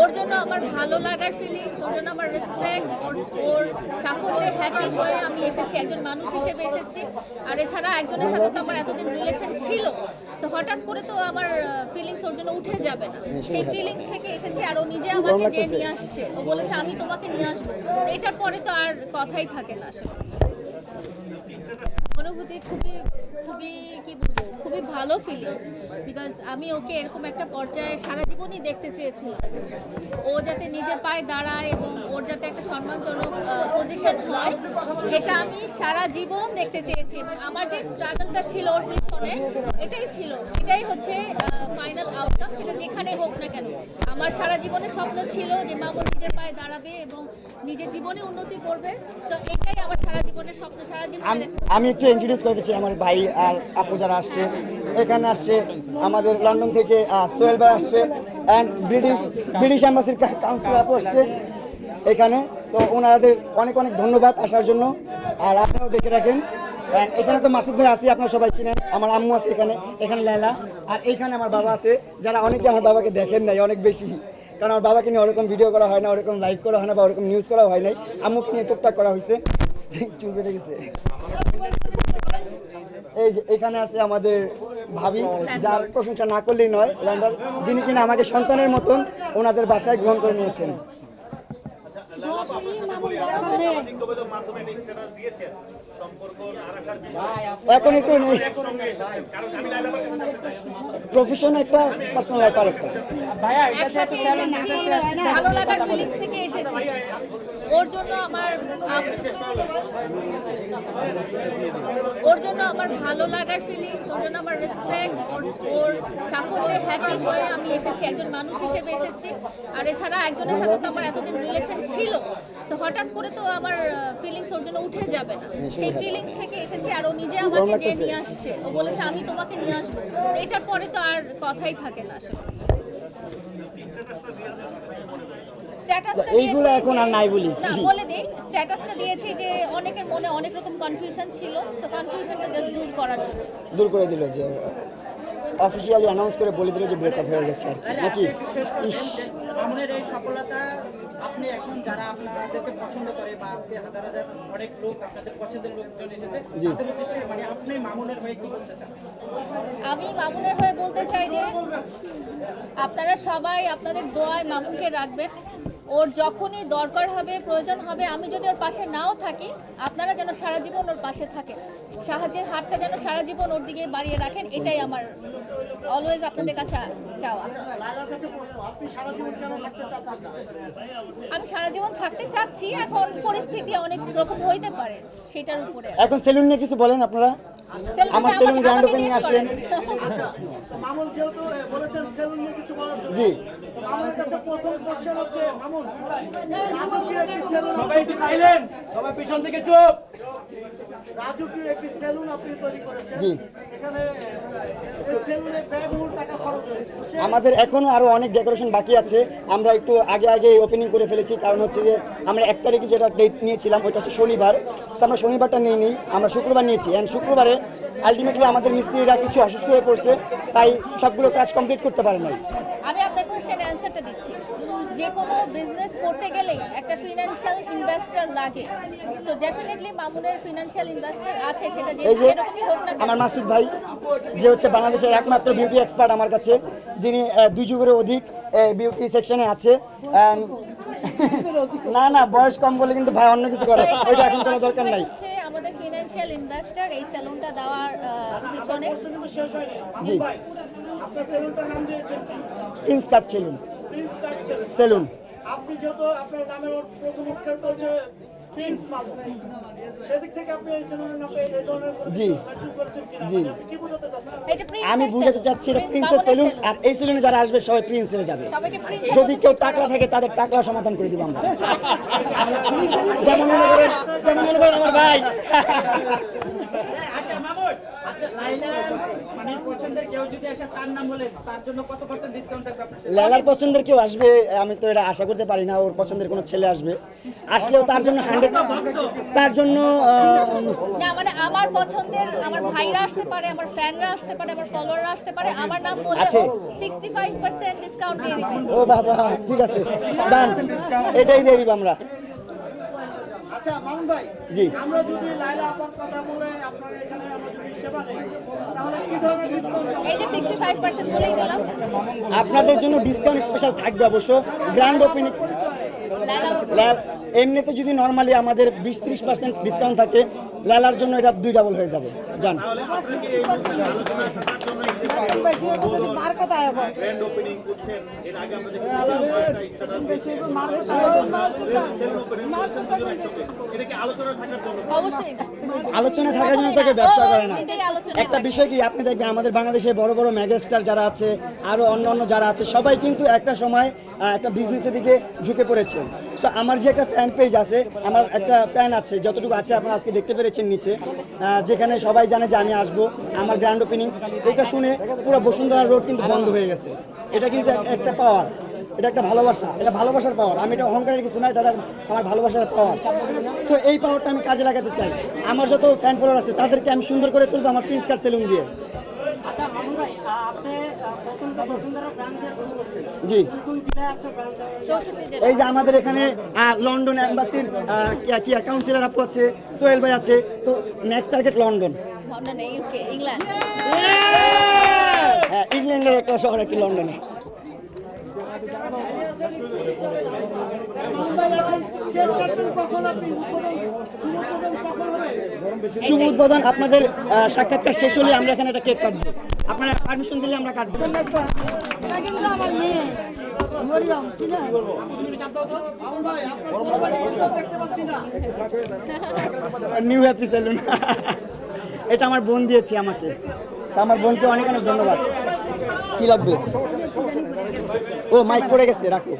ওর জন্য আমার ভালো লাগার ফিলিংস ওর জন্য আমার রেসপেক্ট ওর ওর সাফল্যে হ্যাপি হয়ে আমি এসেছি একজন মানুষ হিসেবে এসেছি। আর এছাড়া একজনের সাথে তো আমার এতদিন রিলেশন ছিল। সো হঠাৎ করে তো আমার ফিলিংস ওর জন্য উঠে যাবে না। সেই ফিলিংস থেকে এসেছি আর ও নিজে আমাকে যে নিয়ে আসছে ও বলেছে আমি তোমাকে নিয়ে আসব। এটার পরে তো আর কথাই থাকে না আসলে। অনুভূতি খুবই খুবই কি বলব, খুবই ভালো ফিলিংস বিকজ আমি ওকে এরকম একটা পর্যায়ে সারা জীবনই দেখতে চেয়েছিলাম। ও যাতে নিজের পায়ে দাঁড়ায় এবং ওর যাতে একটা সম্মানজনক পজিশন হয় এটা আমি সারা জীবন দেখতে চেয়েছি এবং আমার যে স্ট্রাগলটা ছিল ওর পিছনে এটাই ছিল। এটাই হচ্ছে ফাইনাল আউটকাম সেটা যেখানে হোক না কেন। আমার সারা জীবনের স্বপ্ন ছিল যে মামুন নিজের পায়ে দাঁড়াবে এবং নিজের জীবনে উন্নতি করবে। সো এটাই আমার সারা জীবনের স্বপ্ন সারা জীবন আমি একটু ইন্ট্রোডিউস করে দিচ্ছি আমার ভাই আর আপু যারা আসছে। এখানে আসছে আমাদের লন্ডন থেকে সোহেল ভাই আসছে অ্যান্ড ব্রিটিশ ব্রিটিশ অ্যাম্বাসির কাউন্সিল আপু আসছে। এখানে। তো ওনাদের অনেক অনেক ধন্যবাদ আসার জন্য। আর আপনারাও দেখে রাখেন। এখানে তো মাসুদ ভাই আছে, আপনারা সবাই চিনেন। আমার আম্মু আছে এখানে এখানে লেলা। আর এখানে আমার বাবা আছে, যারা অনেকে আমার বাবাকে দেখেন নাই, অনেক বেশি। কারণ আমার বাবাকে নিয়ে ওরকম ভিডিও করা হয় না, ওরকম লাইভ করা হয় না, বা ওরকম নিউজ করা হয় নাই। আম্মুকে নিয়ে টুকটাক করা হয়েছে। যে চুল বেঁধে গেছে। এই যে এখানে আছে আমাদের ভাবি, যার প্রশংসা না করলেই নয় যিনি কিনা আমাকে সন্তানের মতন ওনাদের বাসায় গ্রহণ করে নিয়েছেন। মাধ্যমে একটা স্ট্যাটাস দিয়েছেন। এখন একটু নেই। প্রফেশন একটা পার্সোনাল লাইফ আর একটা এসেছি ভালো লাগার ফিলিংস থেকে এসেছি। ওর জন্য আমার ওর জন্য আমার ভালো লাগার ফিলিংস ওর জন্য আমার রেসপেক্ট ওর ওর সাফল্যে হ্যাপি হয়ে আমি এসেছি একজন মানুষ হিসেবে এসেছি। আর এছাড়া একজনের সাথে তো আমার এতদিন রিলেশন ছিল। সো হঠাৎ করে তো আমার ফিলিংস ওর জন্য উঠে যাবে না। সেই ফিলিংস থেকে এসেছি আর ও নিজে আমাকে যে নিয়ে আসছে ও বলেছে আমি তোমাকে নিয়ে আসব। এটার পরে তো আর কথাই থাকে না আসলে স্ট্যাটাসটা এইগুলো এখন আর নাই বলি। না বলে দেই স্ট্যাটাসটা দিয়েছি যে অনেকের মনে অনেক রকম কনফিউশন ছিল সো কনফিউশনটা জাস্ট দূর করার জন্য। দূর করে দিল যে অফিসিয়ালি অ্যানাউন্স করে বলে দিল যে ব্রেকআপ হয়ে গেছে আর কি। নাকি? এই সফলতা আপনি এখন যারা আপনাদেরকে পছন্দ করে বা আজকে হাজার হাজার অনেক লোক আপনাদের পছন্দের লোকজন এসেছে তাদের উদ্দেশ্যে মানে আপনি মামুনের হয়ে কি বলতে চান? আমি মামুনের হয়ে বলতে চাই যে আপনারা সবাই আপনাদের দোয়ায় মামুনকে রাখবেন। ওর যখনই দরকার হবে প্রয়োজন হবে আমি যদি ওর পাশে নাও থাকি আপনারা যেন সারা জীবন ওর পাশে থাকেন। সাহায্যের হাতটা যেন সারা জীবন ওর দিকে বাড়িয়ে রাখেন এটাই আমার অলওয়েজ আপনাদের কাছে চাওয়া। লালার কাছে প্রশ্ন আপনি সারা জীবন কেন থাকতে চাচ্ছেন না আমি সারা জীবন থাকতে চাচ্ছি এখন পরিস্থিতি অনেক রকম হইতে পারে সেটার উপরে এখন সেলুন নিয়ে কিছু বলেন আপনারা? আমার সেলুন গ্র্যান্ড আসলেন মামুন যেহেতু বলেছেন সেলুন নিয়ে কিছু বলার জন্য জি। মামুনের কাছে প্রথম কোশ্চেন হচ্ছে মামুন রাজু কি সেলুন সবাই একটু সাইলেন্ট সবাই পিছন থেকে চুপ। রাজু একটি সেলুন আপনি তৈরি করেছেন। জি। এখানে সেলুনে ব্যয়বহুল টাকা খরচ হয়েছে। আমাদের এখনও আরও অনেক ডেকোরেশন বাকি আছে। আমরা একটু আগে আগে ওপেনিং করে ফেলেছি। কারণ হচ্ছে যে আমরা এক তারিখে যেটা ডেট নিয়েছিলাম ওইটা হচ্ছে শনিবার। তো আমরা শনিবারটা নিয়ে নিই আমরা শুক্রবার নিয়েছি। অ্যান্ড শুক্রবারে আলটিমেটলি আমাদের মিস্ত্রিরা কিছু অসুস্থ হয়ে পড়ছে তাই সবগুলো কাজ কমপ্লিট করতে পারে নাই। আমি আপনার কোশ্চেনের অ্যান্সারটা দিচ্ছি। যে কোনো বিজনেস করতে গেলেই একটা ফিনান্সিয়াল ইনভেস্টর লাগে। সো ডেফিনেটলি মামুনের ফিনান্সিয়াল ইনভেস্টর আছে সেটা যে এই যে যেরকমই হোক না কেন। আমার মাসুদ ভাই যে হচ্ছে বাংলাদেশের একমাত্র বিউটি এক্সপার্ট আমার কাছে যিনি আহ, দুই যুগের অধিক বিউটি সেকশনে আছে। And না না বয়স কম বলে কিন্তু ভাই অন্য কিছু করে So, এখানে ওইটা এখন কোনো মাসুদ দরকার ভাই নাই। হচ্ছে ফিনান্সিয়াল ইনভেস্টর এই সেলুনটা দেওয়ার পিছনে। প্রশ্ন কিন্তু শেষ হয়নি। জি। আপনার সেলুনটার নাম দিয়েছেন prince cut salon prince cut salon salon আপনি যত আপনার নামের প্রথম উৎখ্যাত হচ্ছে জি। জি। মানে আমি বুঝাতে চাচ্ছি এটা প্রিন্সের সেলুন আর এই সেলুনে যারা আসবে সবাই প্রিন্স হয়ে যাবে। যদি কেউ টাকলা থাকে তাদের টাকলা সমাধান করে দিব আমরা। যেমন মনে করেন যেমন মনে করেন আমার ভাই। লেলার পছন্দের কেউ আসবে আমি তো এটা আশা করতে পারি না ওর পছন্দের কোনো ছেলে আসবে। আসলেও তার জন্য হান্ড্রেড তার জন্য না মানে আমার পছন্দের আমার ভাইরা আসতে পারে আমার ফ্যানরা আসতে পারে আমার ফলোয়াররা আসতে পারে আমার নাম বলে ডিসকাউন্ট দিয়ে ও বাবা ঠিক আছে ডান এটাই দিয়ে দিব আমরা। আচ্ছা মামুন ভাই জি। আমরা যদি লাইলা আপার কথা বলে আপনার এখানে আমরা যদি সেবা নেই তাহলে কি ধরনের ডিসকাউন্ট এই যে সিক্সটি ফাইভ পার্সেন্ট বলেই দিলাম। আপনাদের জন্য ডিসকাউন্ট স্পেশাল থাকবে অবশ্য গ্র্যান্ড ওপেনিং এমনিতে যদি নর্মালি আমাদের বিশ ত্রিশ পার্সেন্ট ডিসকাউন্ট থাকে লেলার জন্য এটা দুই ডাবল হয়ে যাবে। জান আলোচনা থাকার জন্য তাকে ব্যবসা করে না। একটা বিষয় কি, আপনি দেখবেন আমাদের বাংলাদেশে বড় বড় মেগাস্টার যারা আছে আরও অন্য অন্য যারা আছে, সবাই কিন্তু একটা সময় একটা বিজনেসের দিকে ঝুঁকে পড়েছে। সো আমার যে একটা ফ্যান পেজ আছে, আমার একটা ফ্যান আছে, যতটুকু আছে আপনারা আজকে দেখতে পেরেছেন নিচে যেখানে সবাই জানে যে আমি আসব, আমার গ্র্যান্ড ওপেনিং এটা শুনে পুরো বসুন্ধরা রোড কিন্তু বন্ধ হয়ে গেছে। এটা কিন্তু একটা পাওয়ার এটা একটা ভালোবাসা এটা ভালোবাসার পাওয়ার আমি এটা অহংকারের কিছু না এটা আমার ভালোবাসার পাওয়ার সো এই পাওয়ারটা আমি কাজে লাগাতে চাই। আমার যত ফ্যান ফলোয়ার আছে তাদেরকে আমি সুন্দর করে তুলবো আমার প্রিন্স কার সেলুন দিয়ে। আচ্ছা জি। এই যে আমাদের এখানে লন্ডন অ্যাম্বাসির কি কাউন্সিলর আপু আছে? সোহেল ভাই আছে। তো নেক্সট টার্গেট লন্ডন না না ইউকে ইংল্যান্ড হ্যাঁ ইংল্যান্ডের একটা শহর একটি লন্ডনে কেক কাটবেন কখন আপনি উদ্বোধন শুভ উদ্বোধন কখন হবে শুভ উদ্বোধন আপনাদের সাক্ষাৎকার শেষ হলে আমরা এখানে একটা কেক কাটবো। আপনারা পারমিশন দিলে আমরা কাটবো। আমার মেয়ে নিউ হ্যাপি সেলুন এটা আমার বোন দিয়েছে আমাকে। আমার বোনকে অনেক অনেক ধন্যবাদ। কি লাগবে? ও মাইক পড়ে গেছে, রাখো।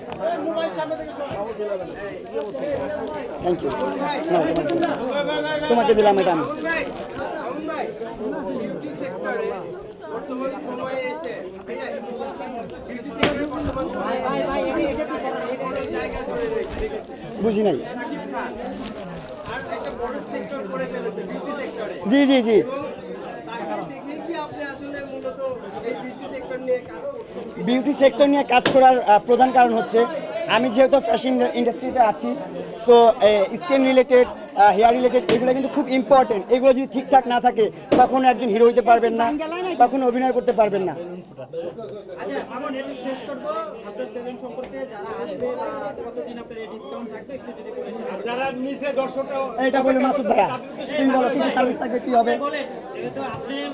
থ্যাংক ইউ তোমাকে দিলাম এটা আমি। মামুন ভাই জি জি জি। বিউটি সেক্টর নিয়ে কাজ করার প্রধান কারণ হচ্ছে আমি যেহেতু ফ্যাশন ইন্ডাস্ট্রিতে আছি so skin related hair related এগুলো কিন্তু খুব ইম্পর্টেন্ট এগুলো যদি ঠিকঠাক না থাকে কখনো একজন হিরো হইতে পারবেন না কখনো অভিনয় করতে পারবেন না। আচ্ছা এটা শেষ করব। আপনার চ্যানেল সম্পর্কে যারা আসবে বা কতদিন আপনার ডিসকাউন্ট থাকবে একটু যদি বলে মাসুদ ভাইয়া তুমি বলো কি সার্ভিস থাকবে কি হবে? বলেন যেহেতু আপনি আহ,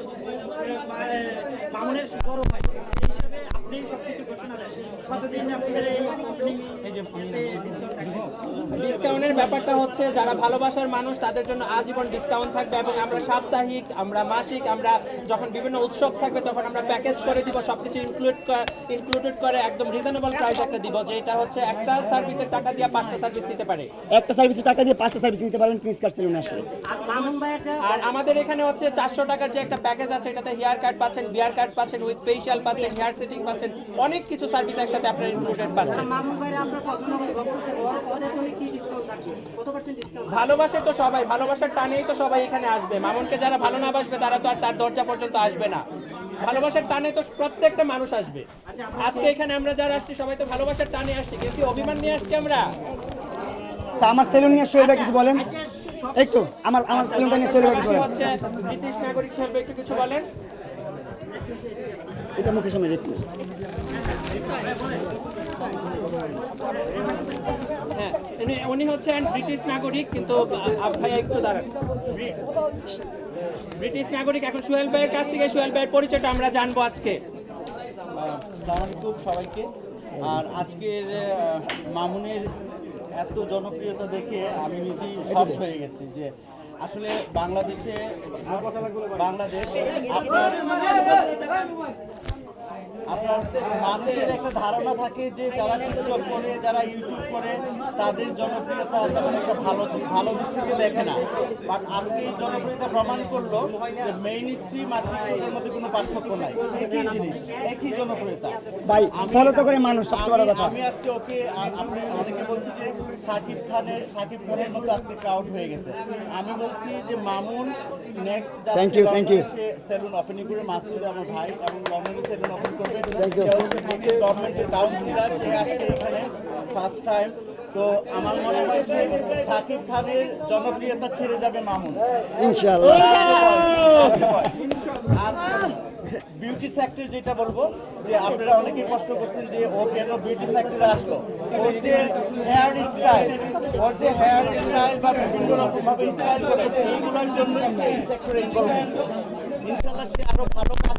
মামুনের বড় ভাই ডিসকাউন্টের ব্যাপারটা হচ্ছে যারা ভালোবাসার মানুষ তাদের জন্য আজীবন ডিসকাউন্ট থাকবে এবং আমরা সাপ্তাহিক আমরা মাসিক আমরা যখন বিভিন্ন উৎসব থাকবে তখন আমরা প্যাকেজ করে দিব সবকিছু ইনক্লুড ইনক্লুডেড করে একদম রিজনেবল প্রাইস একটা দিব যেটা হচ্ছে একটা সার্ভিসের টাকা দিয়ে পাঁচটা সার্ভিস নিতে পারে। একটা সার্ভিসে টাকা দিয়ে পাঁচটা সার্ভিস নিতে পারবেন প্রিন্স কার সেলুনে আসলে। আর আমাদের এখানে হচ্ছে চারশো টাকার যে একটা প্যাকেজ আছে এটাতে হেয়ার কাট পাচ্ছেন বিয়ার কাট পাচ্ছেন উইথ ফেশিয়াল পাচ্ছেন হেয়ার সেটিং পাচ্ছেন অনেক কিছু সার্ভিস একসাথে আপনারা ইনক্লুডেড পাচ্ছেন। ডিসকাউন্ট ভালোবাসে তো সবাই ভালোবাসার টানেই তো সবাই এখানে আসবে। মামুনকে যারা ভালো না বাসবে তারা তো আর তার দরজা পর্যন্ত আসবে না। ভালোবাসার টানে তো প্রত্যেকটা মানুষ আসবে। আজকে এখানে আমরা যারা আসছি সবাই তো ভালোবাসার টানে আসছি। কিন্তু কি অভিমান নিয়ে আসছি আমরা? আমার সেলুন নিয়ে সোহেল কিছু বলেন? একটু আমার আমার সেলুনটা নিয়ে সোহেল কিছু বলেন। হচ্ছে ব্রিটিশ নাগরিক হিসেবে একটু কিছু বলেন। এটা মুখের সামনে একটু হ্যাঁ উনি- উনি হচ্ছেন ব্রিটিশ নাগরিক কিন্তু ভাইয়া একটু দাঁড়ান। ব্রিটিশ নাগরিক এখন সোহেল ভাইয়ের কাছ থেকে সোহেল ভাইয়ের পরিচয়টা আমরা জানব আজকে। সবাইকে। আর আজকের মামুনের এত জনপ্রিয়তা দেখে আমি নিজেই শক হয়ে গেছি যে আসলে বাংলাদেশে বাংলাদেশ আপনার মানুষের একটা ধারণা থাকে যে যারা টিকটক করে যারা ইউটিউব করে তাদের জনপ্রিয়তা তেমন একটা ভালো ভালো দৃষ্টিতে দেখে না। বাট আজকে এই জনপ্রিয়তা প্রমাণ করল যে মেইন স্ট্রিম আর টিকটকের মধ্যে কোনো পার্থক্য নাই। একই জিনিস একই জনপ্রিয়তা। ভাই ফলো তো করে মানুষ সবচেয়ে বড় আমি- কথা। আমি আজকে ওকে আপনি অনেকে বলছি যে সাকিব খানের সাকিব খানের মতো আজকে ক্রাউড হয়ে গেছে। আমি বলছি যে Mamun next you, thank you. সে সেলুন ওপেনিং করে মাসুদ আমার ভাই এবং লন্ডনে সেলুন ওপেন করবে। গভর্নমেন্টের কাউন্সিলর সে আসছে এখানে ফার্স্ট টাইম তো আমার মনে হয় সে সাকিব খানের জনপ্রিয়তা ছেড়ে যাবে মামুন। ইনশাআল্লাহ। আর বিউটি সেক্টর যেটা বলব যে আপনারা অনেকে কষ্ট করছেন যে ও কেন বিউটি সেক্টরে আসলো? ওর যে হেয়ার স্টাইল ওর যে হেয়ার স্টাইল বা বিভিন্ন রকম ভাবে স্টাইল করে এইগুলোর জন্য সে এই সেক্টরে ইনভলভ ইনশাল্লাহ সে আরও ভালো কাজ